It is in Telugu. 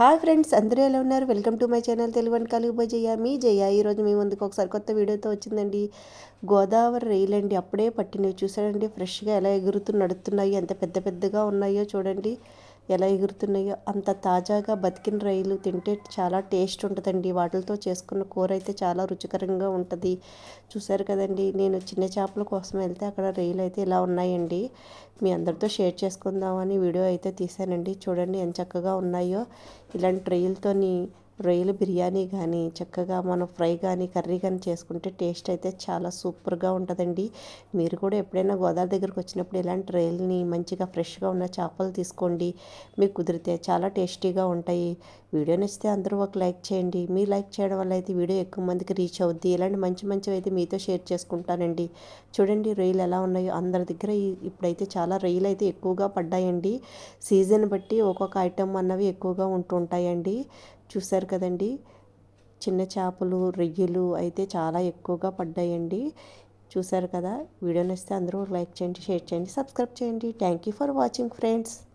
హాయ్ ఫ్రెండ్స్ అందరూ ఎలా ఉన్నారు? Welcome to my channel Telugu వంటకాలు బై జయ. మీ జయ ఈరోజు మీ ముందుకు ఒకసారి కొత్త వీడియోతో వచ్చిందండి. గోదావరి రైలు అండి అప్పుడే పట్టినవి చూసారండి ఫ్రెష్గా ఎలా ఎగురుతూ నడుస్తున్నాయి ఎంత పెద్ద పెద్దగా ఉన్నాయో చూడండి. ఎలా ఎగురుతున్నాయో అంత తాజాగా బతికిన రైలు తింటే చాలా టేస్ట్ ఉంటుందండి. వాటితో చేసుకున్న కూర అయితే చాలా రుచికరంగా ఉంటుంది. చూసారు కదండి నేను చిన్న చేపల కోసం వెళ్తే అక్కడ రైలు అయితే ఇలా ఉన్నాయండి. మీ అందరితో షేర్ చేసుకుందామని వీడియో అయితే తీసానండి చూడండి ఎంత చక్కగా ఉన్నాయో. ఇలాంటి రైలుతోని రొయ్యల బిర్యానీ కానీ చక్కగా మనం ఫ్రై కానీ కర్రీ కానీ చేసుకుంటే టేస్ట్ అయితే చాలా సూపర్గా ఉంటుందండి. మీరు కూడా ఎప్పుడైనా గోదావరి దగ్గరకు వచ్చినప్పుడు ఇలాంటి రొయ్యలని మంచిగా ఫ్రెష్గా ఉన్న చేపలు తీసుకోండి. మీకు కుదిరితే చాలా టేస్టీగా ఉంటాయి. వీడియో నచ్చితే అందరూ ఒక లైక్ చేయండి. మీ లైక్ చేయడం వల్ల అయితే వీడియో ఎక్కువ మందికి రీచ్ అవుద్ది. ఇలాంటి మంచి మంచివి అయితే మీతో షేర్ చేసుకుంటానండి. చూడండి రొయ్యలు ఎలా ఉన్నాయో. అందరి దగ్గర ఇప్పుడైతే చాలా రొయ్యలు అయితే ఎక్కువగా పడ్డాయండి. సీజన్ బట్టి ఒక్కొక్క ఐటెం అన్నవి ఎక్కువగా ఉంటూ చూశారు కదండి. చిన్న చేపలు రొయ్యలు అయితే చాలా ఎక్కువగా పడ్డాయండి. చూశారు కదా? వీడియో నచ్చితే అందరూ లైక్ చేయండి షేర్ చేయండి సబ్స్క్రైబ్ చేయండి. Thank you for watching friends.